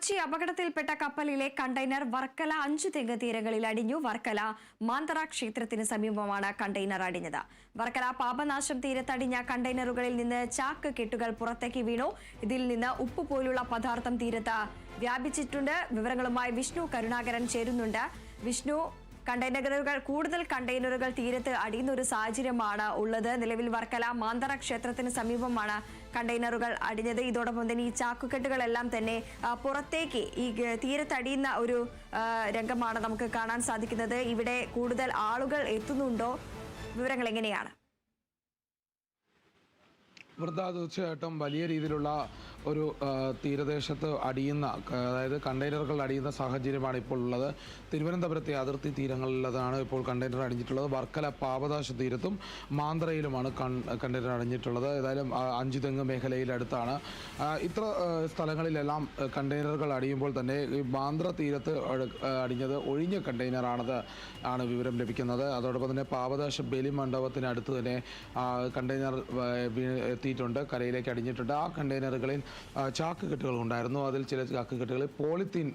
കൊച്ചി അപകടത്തിൽപ്പെട്ട കപ്പലിലെ കണ്ടെയ്നർ വർക്കല അഞ്ചു തെങ്ങ് തീരങ്ങളിൽ അടിഞ്ഞു. വർക്കല മാന്തറ ക്ഷേത്രത്തിന് സമീപമാണ് കണ്ടെയ്നർ അടിഞ്ഞത്. വർക്കല പാപനാശം തീരത്തടിഞ്ഞ കണ്ടെയ്നറുകളിൽ നിന്ന് ചാക്ക് കെട്ടുകൾ പുറത്തേക്ക് വീണു. ഇതിൽ നിന്ന് ഉപ്പ് പോലുള്ള പദാർത്ഥം തീരത്ത് വ്യാപിച്ചിട്ടുണ്ട്. വിവരങ്ങളുമായി വിഷ്ണു കരുണാകരൻ ചേരുന്നുണ്ട്. വിഷ്ണു കണ്ടെയ്നറുകൾ കൂടുതൽ കണ്ടെയ്നറുകൾ തീരത്ത് അടിയുന്ന ഒരു സാഹചര്യമാണ് ഉള്ളത്. നിലവിൽ വർക്കല മാന്തറ ക്ഷേത്രത്തിന് സമീപമാണ് കണ്ടെയ്നറുകൾ അടിഞ്ഞത്. ഇതോടൊപ്പം തന്നെ ഈ ചാക്കുകെട്ടുകളെല്ലാം തന്നെ പുറത്തേക്ക് ഈ തീരത്തടിയുന്ന ഒരു രംഗമാണ് നമുക്ക് കാണാൻ സാധിക്കുന്നത്. ഇവിടെ കൂടുതൽ ആളുകൾ എത്തുന്നുണ്ടോ? വിവരങ്ങൾ എങ്ങനെയാണ്? വൃദ്ധ തീർച്ചയായിട്ടും വലിയ രീതിയിലുള്ള ഒരു തീരദേശത്ത് അടിയുന്ന അതായത് കണ്ടെയ്നറുകൾ അടിയുന്ന സാഹചര്യമാണ് ഇപ്പോൾ ഉള്ളത്. തിരുവനന്തപുരത്തെ അതിർത്തി തീരങ്ങളിലതാണ് ഇപ്പോൾ കണ്ടെയ്നർ അടിഞ്ഞിട്ടുള്ളത്. വർക്കല പാപദാശ തീരത്തും മാന്ത്രയിലുമാണ് കണ്ടെയ്നർ അടിഞ്ഞിട്ടുള്ളത്. ഏതായാലും അഞ്ചുതെങ്ങ് മേഖലയിലടുത്താണ് ഇത്ര സ്ഥലങ്ങളിലെല്ലാം കണ്ടെയ്നറുകൾ അടിയുമ്പോൾ തന്നെ ഈ മാന്ത്ര തീരത്ത് അട- അടിഞ്ഞത് ഒഴിഞ്ഞ കണ്ടെയ്നറാണത് ആണ് വിവരം ലഭിക്കുന്നത്. അതോടൊപ്പം തന്നെ പാപദാശ ബലിമണ്ഡപത്തിനടുത്ത് തന്നെ കണ്ടെയ്നർ എത്തിയിട്ടുണ്ട് കരയിലേക്ക് അടിഞ്ഞിട്ടുണ്ട്. ആ കണ്ടെയ്നറുകളിൽ ചാക്ക് കെട്ടുകൾ ഉണ്ടായിരുന്നു. അതിൽ ചില ചാക്ക് കെട്ടുകളിൽ പോളിത്തീൻ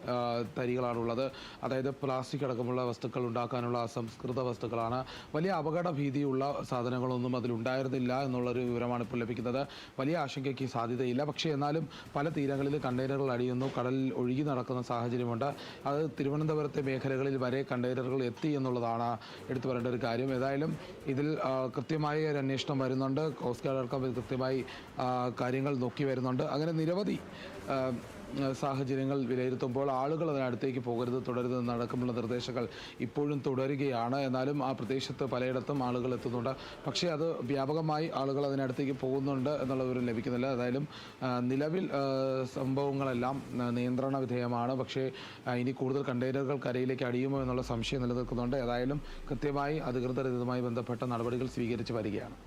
തരികളാണുള്ളത്. അതായത് പ്ലാസ്റ്റിക് അടക്കമുള്ള വസ്തുക്കൾ ഉണ്ടാക്കാനുള്ള അസംസ്കൃത വസ്തുക്കളാണ്. വലിയ അപകട ഭീതിയുള്ള സാധനങ്ങളൊന്നും അതിലുണ്ടായിരുന്നില്ല എന്നുള്ളൊരു വിവരമാണ് ഇപ്പോൾ ലഭിക്കുന്നത്. വലിയ ആശങ്കയ്ക്ക് സാധ്യതയില്ല. പക്ഷേ എന്നാലും പല തീരങ്ങളിൽ കണ്ടെയ്നറുകൾ അടിയുന്നു. കടലിൽ ഒഴുകി നടക്കുന്ന സാഹചര്യമുണ്ട്. അത് തിരുവനന്തപുരത്തെ മേഖലകളിൽ വരെ കണ്ടെയ്നറുകൾ എത്തി എന്നുള്ളതാണ് എടുത്തു പറയേണ്ട ഒരു കാര്യം. ഏതായാലും ഇതിൽ കൃത്യമായ ഒരു അന്വേഷണം വരുന്നുണ്ട്. കോസ്റ്റ് ഗാർഡ് അടക്കം ഇത് കൃത്യമായി കാര്യങ്ങൾ നോക്കി വരുന്നുണ്ട്. അങ്ങനെ നിരവധി സാഹചര്യങ്ങൾ വിലയിരുത്തുമ്പോൾ ആളുകൾ അതിനടുത്തേക്ക് പോകരുത് തുടരുത് എന്നടക്കമുള്ള നിർദ്ദേശങ്ങൾ ഇപ്പോഴും തുടരുകയാണ്. എന്നാലും ആ പ്രദേശത്ത് പലയിടത്തും ആളുകൾ എത്തുന്നുണ്ട്. പക്ഷേ അത് വ്യാപകമായി ആളുകൾ അതിനടുത്തേക്ക് പോകുന്നുണ്ട് എന്നുള്ള വിവരം ലഭിക്കുന്നില്ല. ഏതായാലും നിലവിൽ സംഭവങ്ങളെല്ലാം നിയന്ത്രണ വിധേയമാണ്. പക്ഷേ ഇനി കൂടുതൽ കണ്ടെയ്നറുകൾ കരയിലേക്ക് അടിയുമോ എന്നുള്ള സംശയം നിലനിൽക്കുന്നുണ്ട്. ഏതായാലും കൃത്യമായി അധികൃതർ ഇതുമായി ബന്ധപ്പെട്ട നടപടികൾ സ്വീകരിച്ച് വരികയാണ്.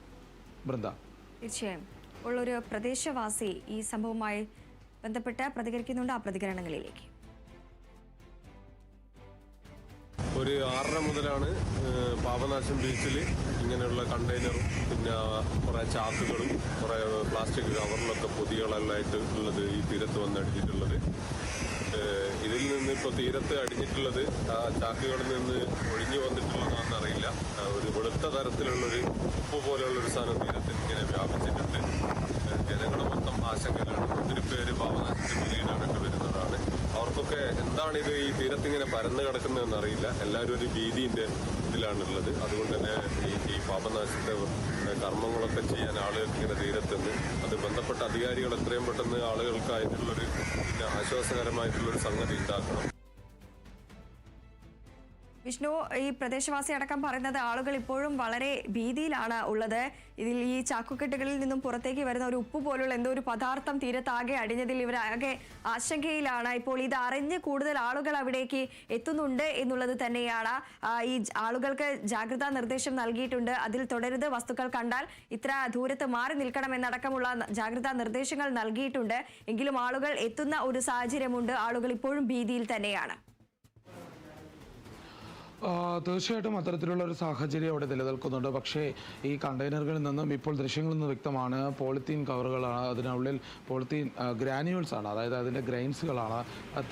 ബൃന്ദ തീർച്ചയായും. ഉള്ളൊരു പ്രദേശവാസി ഈ സംഭവവുമായി ബന്ധപ്പെട്ട് പ്രതികരിക്കുന്നുണ്ട് ആ പ്രതികരണങ്ങളിലേക്ക്. ഒരു ആറര മുതലാണ് പാപനാശം ബീച്ചിൽ ഇങ്ങനെയുള്ള കണ്ടെയ്നറും പിന്നെ കുറേ ചാക്കുകളും കുറേ പ്ലാസ്റ്റിക് കവറിലൊക്കെ പൊതികളെല്ലാം ആയിട്ട് ഉള്ളത് ഈ തീരത്ത് വന്ന് അടിച്ചിട്ടുള്ളത്. ഇതിൽ നിന്ന് ഇപ്പോൾ തീരത്ത് അടിഞ്ഞിട്ടുള്ളത് ആ ചാക്കുകളിൽ നിന്ന് ഒഴിഞ്ഞു വന്നിട്ടുള്ളതാണെന്ന് അറിയില്ല. ഒരു വെളുത്ത തരത്തിലുള്ളൊരു ഉപ്പ് പോലെയുള്ളൊരു സാധനം തീരത്ത് ഇങ്ങനെ വ്യാപിച്ചിട്ടുണ്ട്. ജനങ്ങൾ മൊത്തം ആശങ്കയിലാണ്. ഒത്തിരി പേര് പാപനാശത്തിന്റെ പിന്നീടായിട്ട് എന്താണ് ഇത് ഈ തീരത്ത് ഇങ്ങനെ പരന്നു കിടക്കുന്നതെന്ന് അറിയില്ല. എല്ലാവരും ഒരു ഭീതിന്റെ ഇതിലാണുള്ളത്. അതുകൊണ്ട് തന്നെ ഈ ഈ പാപനാശത്തെ കർമ്മങ്ങളൊക്കെ ചെയ്യാൻ ആളുകൾക്ക് ഇങ്ങനെ തീരത്തുനിന്ന് അത് ബന്ധപ്പെട്ട അധികാരികൾ എത്രയും പെട്ടെന്ന് ആളുകൾക്ക് അതിനുള്ളൊരു പിന്നെ ആശ്വാസകരമായിട്ടുള്ളൊരു സംഗതി ഉണ്ടാക്കണം. വിഷ്ണു ഈ പ്രദേശവാസി അടക്കം പറയുന്നത് ആളുകൾ ഇപ്പോഴും വളരെ ഭീതിയിലാണ് ഉള്ളത്. ഇതിൽ ഈ ചാക്കുകെട്ടുകളിൽ നിന്നും പുറത്തേക്ക് വരുന്ന ഒരു ഉപ്പ് പോലുള്ള എന്തോ ഒരു പദാർത്ഥം തീരത്താകെ അടിഞ്ഞതിൽ ഇവരാകെ ആശങ്കയിലാണ്. ഇപ്പോൾ ഇത് അറിഞ്ഞ് കൂടുതൽ ആളുകൾ അവിടേക്ക് എത്തുന്നുണ്ട് എന്നുള്ളത് തന്നെയാണ്. ഈ ആളുകൾക്ക് ജാഗ്രതാ നിർദ്ദേശം നൽകിയിട്ടുണ്ട്. അതിൽ തുടരുത് വസ്തുക്കൾ കണ്ടാൽ ഇത്ര ദൂരത്ത് മാറി നിൽക്കണം എന്നടക്കമുള്ള ജാഗ്രതാ നിർദ്ദേശങ്ങൾ നൽകിയിട്ടുണ്ട്. എങ്കിലും ആളുകൾ എത്തുന്ന ഒരു സാഹചര്യമുണ്ട്. ആളുകൾ ഇപ്പോഴും ഭീതിയിൽ തന്നെയാണ്. തീർച്ചയായിട്ടും അത്തരത്തിലുള്ള ഒരു സാഹചര്യം അവിടെ നിലനിൽക്കുന്നുണ്ട്. പക്ഷേ ഈ കണ്ടെയ്നറുകളിൽ നിന്നും ഇപ്പോൾ ദൃശ്യങ്ങളിൽ നിന്ന് വ്യക്തമാണ് പോളിത്തീൻ കവറുകളാണ് അതിനുള്ളിൽ പോളിത്തീൻ ഗ്രാനുവൽസ് ആണ് അതായത് അതിന്റെ ഗ്രൈൻസുകളാണ്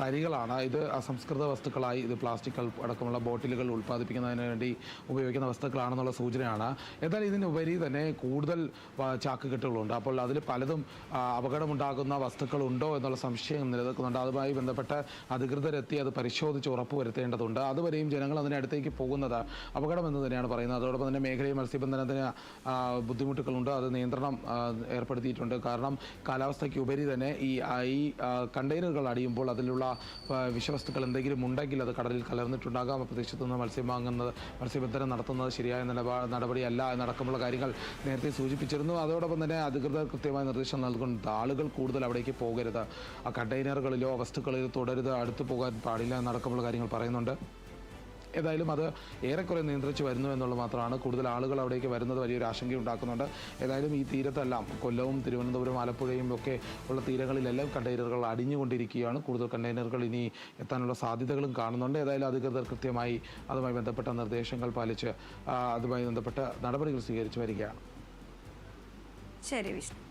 തരികളാണ്. ഇത് അസംസ്കൃത വസ്തുക്കളായി ഇത് പ്ലാസ്റ്റിക് അടക്കമുള്ള ബോട്ടിലുകൾ ഉൽപ്പാദിപ്പിക്കുന്നതിന് വേണ്ടി ഉപയോഗിക്കുന്ന വസ്തുക്കളാണെന്നുള്ള സൂചനയാണ്. എന്നാൽ ഇതിനുപരി തന്നെ കൂടുതൽ ചാക്കുകെട്ടുകളുണ്ട്. അപ്പോൾ അതിൽ പലതും അപകടമുണ്ടാകുന്ന വസ്തുക്കളുണ്ടോ എന്നുള്ള സംശയം നിലനിൽക്കുന്നുണ്ട്. അതുമായി ബന്ധപ്പെട്ട് അധികൃതരെത്തി അത് പരിശോധിച്ച് ഉറപ്പുവരുത്തേണ്ടതുണ്ട്. അതുവരെയും ജനങ്ങൾ അതിനടുത്തേക്ക് പോകുന്നത് അപകടമെന്ന് തന്നെയാണ് പറയുന്നത്. അതോടൊപ്പം തന്നെ മേഖലയിൽ മത്സ്യബന്ധനത്തിന് ബുദ്ധിമുട്ടുകളുണ്ട്. അത് നിയന്ത്രണം ഏർപ്പെടുത്തിയിട്ടുണ്ട്. കാരണം കാലാവസ്ഥയ്ക്ക് ഉപരി തന്നെ ഈ ഈ കണ്ടെയ്നറുകൾ അടിയുമ്പോൾ അതിലുള്ള വിഷവസ്തുക്കൾ എന്തെങ്കിലും ഉണ്ടെങ്കിൽ അത് കടലിൽ കലർന്നിട്ടുണ്ടാകാം. പ്രദേശത്ത് നിന്ന് മത്സ്യം വാങ്ങുന്നത് മത്സ്യബന്ധനം നടത്തുന്നത് ശരിയായ നിലപാ നടപടിയല്ല എന്നടക്കമുള്ള കാര്യങ്ങൾ നേരത്തെ സൂചിപ്പിച്ചിരുന്നു. അതോടൊപ്പം തന്നെ അധികൃതർ കൃത്യമായ നിർദ്ദേശം നൽകുന്നുണ്ട്. ആളുകൾ കൂടുതൽ അവിടേക്ക് പോകരുത്. ആ കണ്ടെയ്നറുകളിലോ വസ്തുക്കളിലോ തുടരുത്. അടുത്ത് പോകാൻ പാടില്ല എന്നടക്കമുള്ള കാര്യങ്ങൾ പറയുന്നുണ്ട്. ഏതായാലും അത് ഏറെക്കുറെ നിയന്ത്രിച്ച് വരുന്നു എന്നുള്ളത് മാത്രമാണ് കൂടുതൽ ആളുകൾ അവിടേക്ക് വരുന്നത് വലിയൊരു ആശങ്ക ഉണ്ടാക്കുന്നുണ്ട്. ഏതായാലും ഈ തീരത്തെല്ലാം കൊല്ലവും തിരുവനന്തപുരം ആലപ്പുഴയും ഒക്കെ ഉള്ള തീരങ്ങളിലെല്ലാം കണ്ടെയ്നറുകൾ അടിഞ്ഞുകൊണ്ടിരിക്കുകയാണ്. കൂടുതൽ കണ്ടെയ്നറുകൾ ഇനി എത്താനുള്ള സാധ്യതകളും കാണുന്നുണ്ട്. ഏതായാലും അധികൃതർ കൃത്യമായി അതുമായി ബന്ധപ്പെട്ട നിർദ്ദേശങ്ങൾ പാലിച്ച് അതുമായി ബന്ധപ്പെട്ട നടപടികൾ സ്വീകരിച്ചു വരികയാണ്. ശരി വിഷ്ണു.